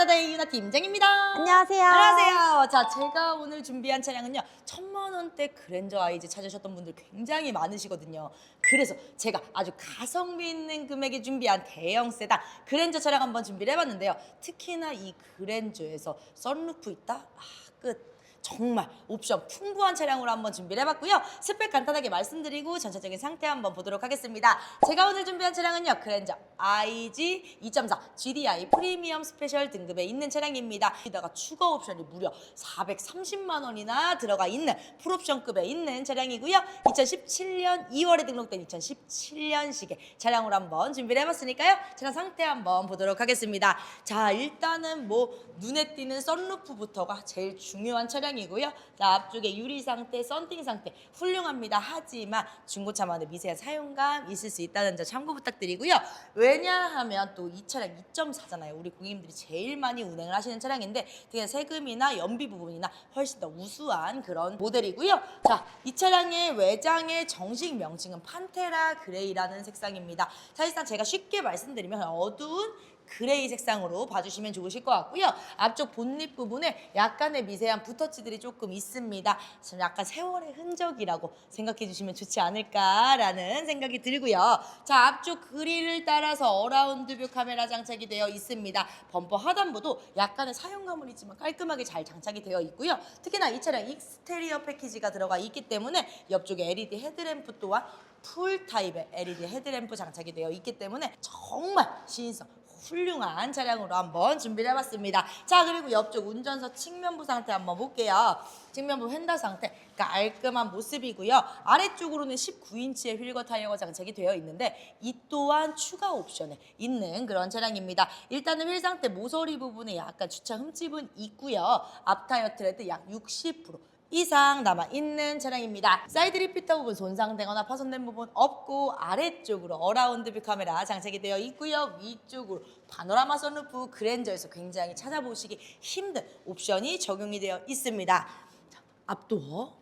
가나다의 유나 팀장입니다. 안녕하세요. 안녕하세요. 자, 제가 오늘 준비한 차량은요. 천만 원대 그랜저 아이즈 찾으셨던 분들 굉장히 많으시거든요. 그래서 제가 아주 가성비 있는 금액에 준비한 대형 세단 그랜저 차량 한번 준비를 해봤는데요. 특히나 이 그랜저에서 썬루프 있다? 아, 끝. 정말 옵션 풍부한 차량으로 한번 준비를 해봤고요. 스펙 간단하게 말씀드리고 전체적인 상태 한번 보도록 하겠습니다. 제가 오늘 준비한 차량은요. 그랜저 IG 2.4 GDI 프리미엄 스페셜 등급에 있는 차량입니다. 여기다가 추가 옵션이 무려 430만 원이나 들어가 있는 풀옵션급에 있는 차량이고요. 2017년 2월에 등록된 2017년식의 차량으로 한번 준비를 해봤으니까요. 차량 상태 한번 보도록 하겠습니다. 자, 일단은 뭐 눈에 띄는 썬루프부터가 제일 중요한 차량 이고요. 자, 앞쪽에 유리 상태, 썬팅 상태 훌륭합니다. 하지만 중고차만의 미세한 사용감 있을 수 있다는 점 참고 부탁드리고요. 왜냐하면 또 이 차량 2.4잖아요. 우리 고객님들이 제일 많이 운행을 하시는 차량인데 되게 세금이나 연비 부분이나 훨씬 더 우수한 그런 모델이고요. 자, 이 차량의 외장의 정식 명칭은 판테라 그레이라는 색상입니다. 사실상 제가 쉽게 말씀드리면 어두운 그레이 색상으로 봐주시면 좋으실 것 같고요. 앞쪽 본닛 부분에 약간의 미세한 붓터치들이 조금 있습니다. 좀 약간 세월의 흔적이라고 생각해 주시면 좋지 않을까라는 생각이 들고요. 자, 앞쪽 그릴을 따라서 어라운드 뷰 카메라 장착이 되어 있습니다. 범퍼 하단부도 약간의 사용감은 있지만 깔끔하게 잘 장착이 되어 있고요. 특히나 이 차량 익스테리어 패키지가 들어가 있기 때문에 옆쪽에 LED 헤드램프 또한 풀 타입의 LED 헤드램프 장착이 되어 있기 때문에 정말 시인성 훌륭한 차량으로 한번 준비를 해봤습니다. 자 그리고 옆쪽 운전석 측면부 상태 한번 볼게요. 측면부 휀다 상태 깔끔한 모습이고요. 아래쪽으로는 19인치의 휠과 타이어가 장착이 되어 있는데 이 또한 추가 옵션에 있는 그런 차량입니다. 일단은 휠 상태 모서리 부분에 약간 주차 흠집은 있고요. 앞 타이어 트레드 약 60% 이상 남아 있는 차량입니다. 사이드 리피터 부분 손상되거나 파손된 부분 없고 아래쪽으로 어라운드 뷰 카메라 장착이 되어 있고요. 위쪽으로 파노라마 선루프 그랜저에서 굉장히 찾아보시기 힘든 옵션이 적용이 되어 있습니다. 자, 앞도어,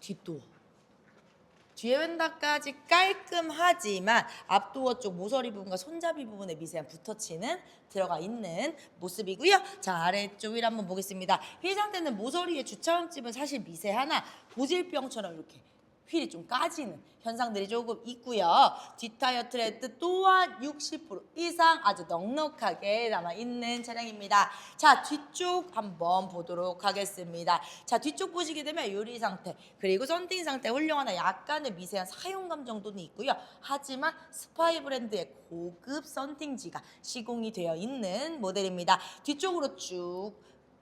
뒷도어. 뒤에 왼다까지 깔끔하지만 앞도어 쪽 모서리 부분과 손잡이 부분에 미세한 붓터치는 들어가 있는 모습이고요. 자 아래쪽 휠 한번 보겠습니다. 휠 상태는 모서리의 주차음집은 사실 미세하나 보질병처럼 이렇게 휠이 좀 까지는 현상들이 조금 있고요. 뒷타이어 트레드 또한 60% 이상 아주 넉넉하게 남아 있는 차량입니다. 자 뒤쪽 한번 보도록 하겠습니다. 자 뒤쪽 보시게 되면 유리 상태 그리고 썬팅 상태 훌륭하나 약간의 미세한 사용감 정도는 있고요. 하지만 스파이 브랜드의 고급 썬팅지가 시공이 되어 있는 모델입니다. 뒤쪽으로 쭉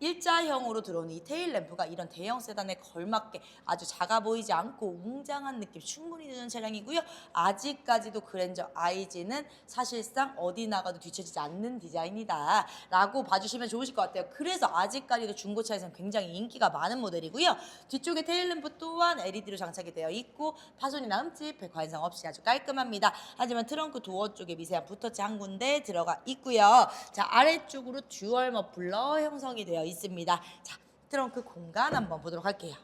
일자형으로 들어오는 이 테일 램프가 이런 대형 세단에 걸맞게 아주 작아 보이지 않고 웅장한 느낌 충분히 드는 차량이고요. 아직까지도 그랜저 IG는 사실상 어디 나가도 뒤처지지 않는 디자인이다 라고 봐주시면 좋으실 것 같아요. 그래서 아직까지도 중고차에서는 굉장히 인기가 많은 모델이고요. 뒤쪽에 테일 램프 또한 LED로 장착이 되어 있고 파손이나 흠집, 백화현상 없이 아주 깔끔합니다. 하지만 트렁크 도어 쪽에 미세한 붓터치 한 군데 들어가 있고요. 자 아래쪽으로 듀얼 머플러 형성이 되어 있습니다. 자, 트렁크 공간 한번 보도록 할게요.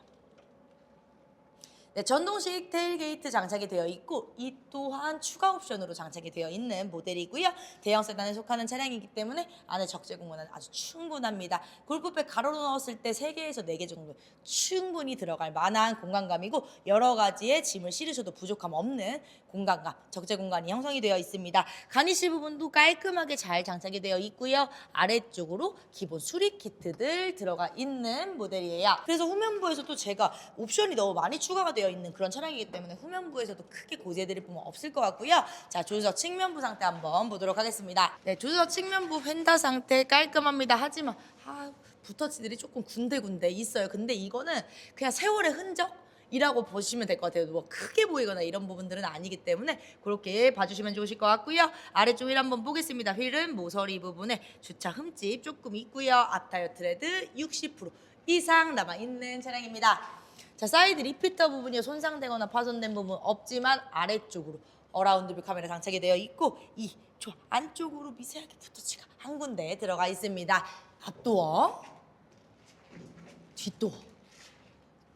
네, 전동식 테일게이트 장착이 되어 있고 이 또한 추가 옵션으로 장착이 되어 있는 모델이고요. 대형 세단에 속하는 차량이기 때문에 안에 적재 공간은 아주 충분합니다. 골프백 가로로 넣었을 때 3개에서 4개 정도 충분히 들어갈 만한 공간감이고 여러 가지의 짐을 실으셔도 부족함 없는 공간감, 적재 공간이 형성이 되어 있습니다. 가니시 부분도 깔끔하게 잘 장착이 되어 있고요. 아래쪽으로 기본 수리 키트들 들어가 있는 모델이에요. 그래서 후면부에서도 제가 옵션이 너무 많이 추가가 되어 있는 그런 차량이기 때문에 후면부에서도 크게 고지해드릴 부분 없을 것 같고요. 자, 조수석 측면부 상태 한번 보도록 하겠습니다. 네, 조수석 측면부 휀다 상태 깔끔합니다. 하지만 아, 붓터치들이 조금 군데군데 있어요. 근데 이거는 그냥 세월의 흔적? 이라고 보시면 될 것 같아요. 뭐 크게 보이거나 이런 부분들은 아니기 때문에 그렇게 봐주시면 좋으실 것 같고요. 아래쪽 휠 한번 보겠습니다. 휠은 모서리 부분에 주차 흠집 조금 있고요. 앞타이어 트레드 60% 이상 남아 있는 차량입니다. 자 사이드 리피터 부분이 손상되거나 파손된 부분 없지만 아래쪽으로 어라운드 뷰 카메라 장착이 되어 있고 이저 안쪽으로 미세하게 붓터치가 한 군데 들어가 있습니다. 앞도어, 뒷도어.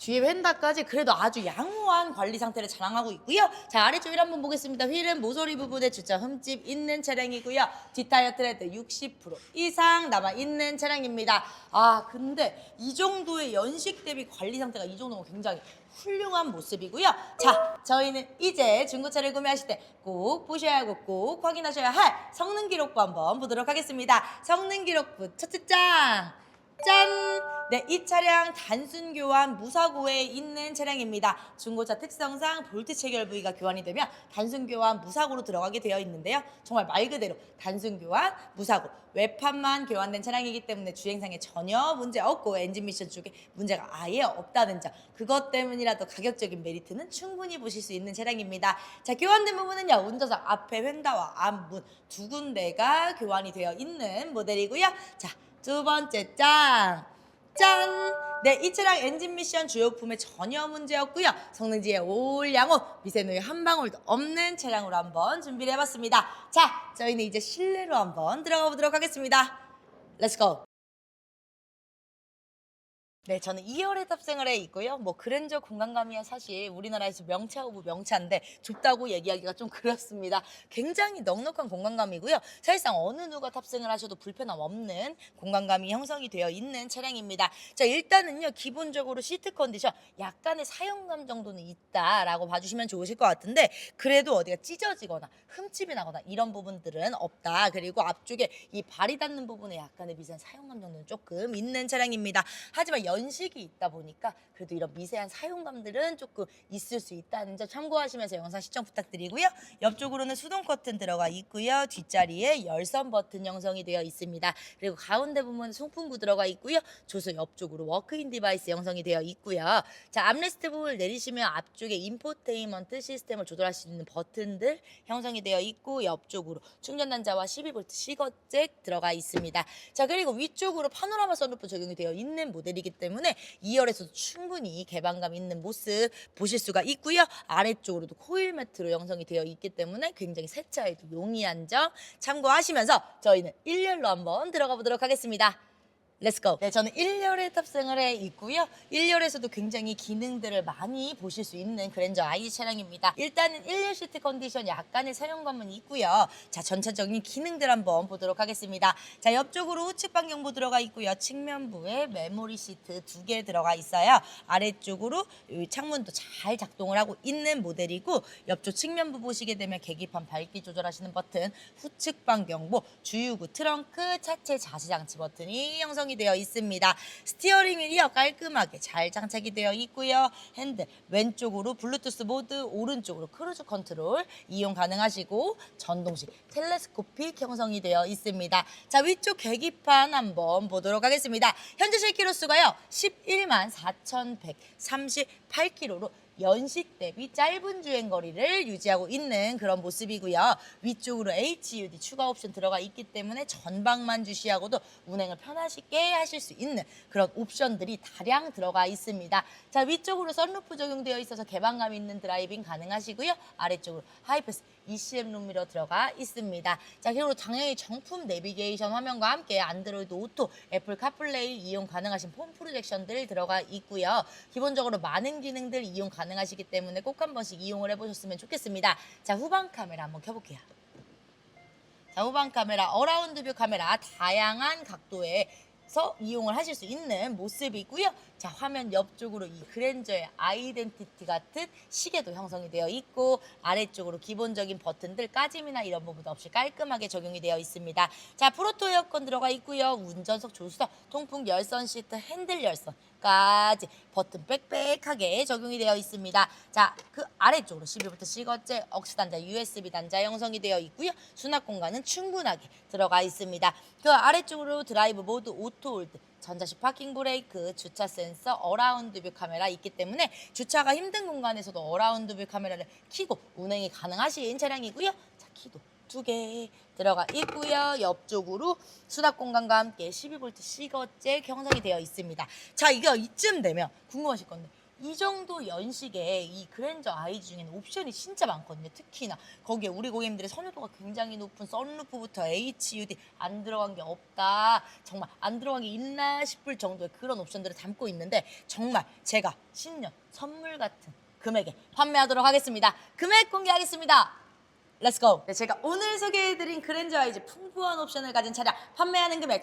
뒤에 휀다까지 그래도 아주 양호한 관리 상태를 자랑하고 있고요. 자 아래쪽 휠 한번 보겠습니다. 휠은 모서리 부분에 주차 흠집 있는 차량이고요. 뒷타이어 트레드 60% 이상 남아 있는 차량입니다. 아 근데 이 정도의 연식 대비 관리 상태가 이 정도면 굉장히 훌륭한 모습이고요. 자, 저희는 이제 중고차를 구매하실 때 꼭 보셔야 하고 꼭 확인하셔야 할 성능 기록부 한번 보도록 하겠습니다. 성능 기록부 첫째 장. 짠! 네, 이 차량 단순 교환 무사고에 있는 차량입니다. 중고차 특성상 볼트 체결 부위가 교환이 되면 단순 교환 무사고로 들어가게 되어 있는데요. 정말 말 그대로 단순 교환 무사고 외판만 교환된 차량이기 때문에 주행상에 전혀 문제 없고 엔진 미션 쪽에 문제가 아예 없다는 점 그것 때문이라도 가격적인 메리트는 충분히 보실 수 있는 차량입니다. 자, 교환된 부분은요. 운전석 앞에 휀다와 앞문 두 군데가 교환이 되어 있는 모델이고요. 자, 두 번째 짱! 짠! 네, 이 차량 엔진 미션 주요품에 전혀 문제 없고요. 성능지에 올 양호, 미세누이 한 방울도 없는 차량으로 한번 준비를 해봤습니다. 자, 저희는 이제 실내로 한번 들어가 보도록 하겠습니다. 렛츠고! 네, 저는 2열에 탑승을 해 있고요. 뭐 그랜저 공간감이야 사실 우리나라에서 명차 오브 명차인데 좁다고 얘기하기가 좀 그렇습니다. 굉장히 넉넉한 공간감이고요. 사실상 어느 누가 탑승을 하셔도 불편함 없는 공간감이 형성이 되어 있는 차량입니다. 자, 일단은요. 기본적으로 시트 컨디션 약간의 사용감 정도는 있다라고 봐주시면 좋으실 것 같은데 그래도 어디가 찢어지거나 흠집이 나거나 이런 부분들은 없다. 그리고 앞쪽에 이 발이 닿는 부분에 약간의 미세한 사용감 정도는 조금 있는 차량입니다. 하지만 연식이 있다 보니까 그래도 이런 미세한 사용감들은 조금 있을 수 있다는 점 참고하시면서 영상 시청 부탁드리고요. 옆쪽으로는 수동 커튼 들어가 있고요. 뒷자리에 열선 버튼 형성이 되어 있습니다. 그리고 가운데 부분에 송풍구 들어가 있고요. 조수 옆쪽으로 워크인 디바이스 형성이 되어 있고요. 자, 암레스트 부분을 내리시면 앞쪽에 인포테인먼트 시스템을 조절할 수 있는 버튼들 형성이 되어 있고 옆쪽으로 충전 단자와 12V 시거잭 들어가 있습니다. 자, 그리고 위쪽으로 파노라마 선루프 적용이 되어 있는 모델이기 때문에 2열에서도 충분히 개방감 있는 모습 보실 수가 있고요. 아래쪽으로도 코일 매트로 형성이 되어 있기 때문에 굉장히 세차에도 용이한 점 참고하시면서 저희는 1열로 한번 들어가 보도록 하겠습니다. 렛츠고. 네, 저는 1열에 탑승을 해 있고요. 1열에서도 굉장히 기능들을 많이 보실 수 있는 그랜저 i 차량입니다. 일단은 1열 시트 컨디션 약간의 사용감은 있고요. 자, 전체적인 기능들 한번 보도록 하겠습니다. 자, 옆쪽으로 우측 방경부 들어가 있고요. 측면부에 메모리 시트 두 개 들어가 있어요. 아래쪽으로 이 창문도 잘 작동을 하고 있는 모델이고 옆쪽 측면부 보시게 되면 계기판 밝기 조절하시는 버튼, 후측 방경부, 주유구, 트렁크, 차체 자시 장치 버튼이 형성 이 되어 있습니다. 스티어링 휠이요 깔끔하게 잘 장착이 되어 있고요. 핸들 왼쪽으로 블루투스 모드, 오른쪽으로 크루즈 컨트롤 이용 가능하시고 전동식 텔레스코픽 형성이 되어 있습니다. 자 위쪽 계기판 한번 보도록 하겠습니다. 현재 실키로수가요 11만 4,138km로 연식 대비 짧은 주행 거리를 유지하고 있는 그런 모습이고요. 위쪽으로 HUD 추가 옵션 들어가 있기 때문에 전방만 주시하고도 운행을 편하시게 하실 수 있는 그런 옵션들이 다량 들어가 있습니다. 자 위쪽으로 썬루프 적용되어 있어서 개방감 있는 드라이빙 가능하시고요. 아래쪽으로 하이패스 ECM 룸미러 들어가 있습니다. 자 그리고 당연히 정품 내비게이션 화면과 함께 안드로이드 오토, 애플 카플레이 이용 가능하신 폼 프로젝션들 들어가 있고요. 기본적으로 많은 기능들 이용 가능하시기 때문에 꼭 한 번씩 이용을 해보셨으면 좋겠습니다. 자 후방 카메라 한번 켜볼게요. 자, 후방 카메라, 어라운드 뷰 카메라 다양한 각도에 서 이용을 하실 수 있는 모습이고요. 자, 화면 옆쪽으로 이 그랜저의 아이덴티티 같은 시계도 형성이 되어 있고 아래쪽으로 기본적인 버튼들 까짐이나 이런 부분 없이 깔끔하게 적용이 되어 있습니다. 자, 프로토 에어컨 들어가 있고요. 운전석 조수석, 통풍 열선 시트, 핸들 열선 까지 버튼 빽빽하게 적용이 되어 있습니다. 자, 그 아래쪽으로 12V 시거제, 억스 단자, USB 단자 형성이 되어 있고요. 수납 공간은 충분하게 들어가 있습니다. 그 아래쪽으로 드라이브 모드, 오토 홀드, 전자식 파킹 브레이크, 주차 센서, 어라운드 뷰 카메라 있기 때문에 주차가 힘든 공간에서도 어라운드 뷰 카메라를 켜고 운행이 가능하신 차량이고요. 자, 키도 두 개 들어가 있고요. 옆쪽으로 수납 공간과 함께 12V 시거잭 형성이 되어 있습니다. 자, 이거 이쯤 되면 궁금하실 건데 이 정도 연식에 이 그랜저 아이즈 중에는 옵션이 진짜 많거든요. 특히나 거기에 우리 고객님들의 선호도가 굉장히 높은 썬루프부터 HUD 안 들어간 게 없다. 정말 안 들어간 게 있나 싶을 정도의 그런 옵션들을 담고 있는데 정말 제가 신년 선물 같은 금액에 판매하도록 하겠습니다. 금액 공개하겠습니다. 렛츠고! 네, 제가 오늘 소개해드린 그랜저 아이즈 풍부한 옵션을 가진 차량 판매하는 금액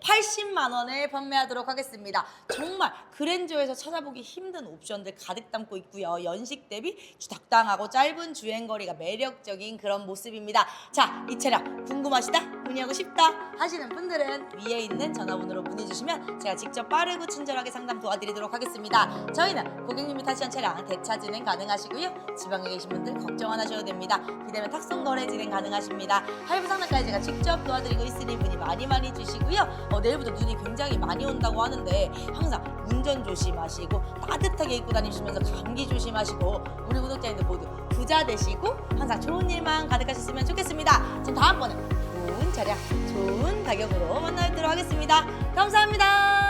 1,480만 원에 판매하도록 하겠습니다. 정말 그랜저에서 찾아보기 힘든 옵션들 가득 담고 있고요. 연식 대비 적당하고 짧은 주행거리가 매력적인 그런 모습입니다. 자, 이 차량 궁금하시다? 문의하고 싶다? 하시는 분들은 위에 있는 전화번호로 문의 주시면 제가 직접 빠르고 친절하게 상담 도와드리도록 하겠습니다. 저희는 고객님이 타시는 차량 대차 진행 가능하시고요. 지방에 계신 분들 걱정 안 하셔도 됩니다. 비대면 탁송 거래 진행 가능하십니다. 할부 상담까지 제가 직접 도와드리고 있으니 문의 많이 많이 주시고요. 어, 내일부터 눈이 굉장히 많이 온다고 하는데 항상 운전 조심하시고 따뜻하게 입고 다니시면서 감기 조심하시고 우리 구독자님들 모두 부자 되시고 항상 좋은 일만 가득하셨으면 좋겠습니다. 전 다음번에 좋은 차량, 좋은 가격으로 만나뵙도록 하겠습니다. 감사합니다.